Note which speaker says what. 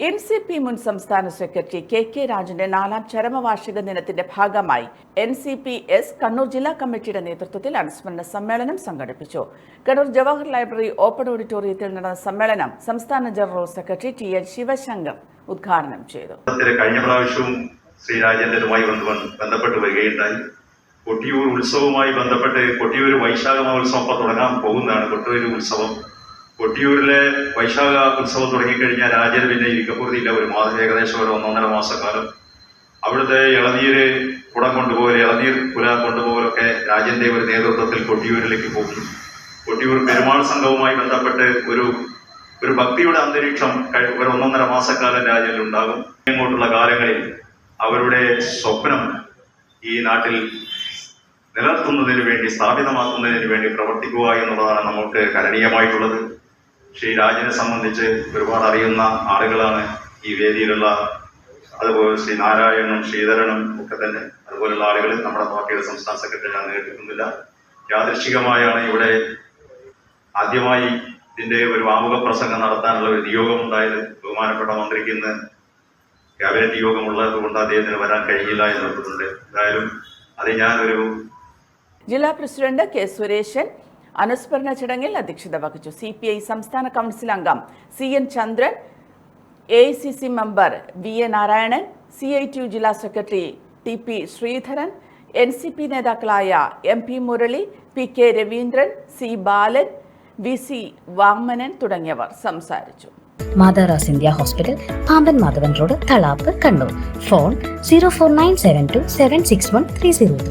Speaker 1: N C P മുൻ സംസ്ഥാന secretary K K രാജന്റെ നാലാം ചരമവാർഷിക ദിനത്തിന്റെ ഭാഗമായി N C P S Kannur ജില്ലാ കമ്മിറ്റിയുടെ നേതൃത്വത്തിൽ അനുസ്മരണ സമ്മേളനം സംഘടിപ്പിച്ചു. കണ്ണൂർ ജവഹർ ലൈബ്രറി ഓപ്പൺ ഓഡിറ്റോറിയത്തിൽ നടന്ന സമ്മേളനം സംസ്ഥാന general secretary T N Sivasankar ഉദ്ഘാടനം ചെയ്തു.
Speaker 2: കഴിഞ്ഞ പ്രാവശ്യവും ശ്രീ രാജേന്ദ്രനുമായി ബന്ധ- ബന്ധപ്പെട്ട് വരികയുണ്ടായി. കൊട്ടിയൂർ ഉത്സവവുമായി ബന്ധപ്പെട്ട് കൊട്ടിയൂർ വൈശാഖ മഹോത്സവം തുടങ്ങാൻ പോകുന്നതാണ് കൊട്ടിയൂർ ഉത്സവം. കൊട്ടിയൂരിലെ വൈശാഖ ഉത്സവം തുടങ്ങിക്കഴിഞ്ഞാൽ രാജ്യം പിന്നെ ഇരിക്കപ്പുറത്തില്ല ഒരു മാസം ഏകദേശം ഒരു ഒന്നൊന്നര മാസക്കാലം. അവിടുത്തെ ഇളനീര് കുടം കൊണ്ടുപോകൽ ഇളനീർ കുല കൊണ്ടുപോകലൊക്കെ രാജന്റെ ഒരു നേതൃത്വത്തിൽ കൊട്ടിയൂരിലേക്ക് പോകും കൊട്ടിയൂർ പെരുമാൾ സംഘവുമായി ബന്ധപ്പെട്ട് ഒരു ഒരു ഭക്തിയുടെ അന്തരീക്ഷം ഒരു ഒന്നൊന്നര മാസക്കാലം രാജ്യത്തിൽ ഉണ്ടാകും. ഇങ്ങോട്ടുള്ള കാലങ്ങളിൽ അവരുടെ സ്വപ്നം ഈ നാട്ടിൽ നിലനിർത്തുന്നതിന് വേണ്ടി സ്ഥാപിതമാക്കുന്നതിന് വേണ്ടി പ്രവർത്തിക്കുക എന്നുള്ളതാണ് നമുക്ക് കരണീയമായിട്ടുള്ളത്. ശ്രീ രാജനെ സംബന്ധിച്ച് ഒരുപാട് അറിയുന്ന ആളുകളാണ് ഈ വേദിയിലുള്ള അതുപോലെ ശ്രീ നാരായണനും ശ്രീധരനും ഒക്കെ തന്നെ. അതുപോലുള്ള ആളുകൾ നമ്മുടെ പാർട്ടിയുടെ സംസ്ഥാന സെക്രട്ടറി ഞാൻ നേരിട്ടിട്ടുന്നില്ല. യാദൃശികമായാണ് ഇവിടെ ആദ്യമായി ഇതിന്റെ ഒരു ആമുഖ പ്രസംഗം നടത്താനുള്ള ഒരു നിയോഗം ഉണ്ടായത്. ബഹുമാനപ്പെട്ട മന്ത്രിക്ക് ഇന്ന് ക്യാബിനറ്റ് യോഗമുള്ളത് കൊണ്ട് അദ്ദേഹത്തിന് വരാൻ കഴിയില്ല എന്നുള്ളതുകൊണ്ട് എന്തായാലും അത് ഞാനൊരു
Speaker 1: ജില്ലാ പ്രസിഡന്റ് കെ സുരേശൻ അനുസ്മരണ ചടങ്ങിൽ അധ്യക്ഷത വഹിച്ചു. സി പി ഐ സംസ്ഥാന കൗൺസിൽ അംഗം C N Chandran A I C C member V A Narayanan C I T U ജില്ലാ secretary T P Sreedharan N C P നേതാക്കളായ M P Murali P K Raveendran C Balan V C Vamanan തുടങ്ങിയവർ സംസാരിച്ചു.
Speaker 3: മാതാറാസ് India hospital Pamban Madhavan road Thalap Kannur. Phone zero four nine seven two seven six one three zero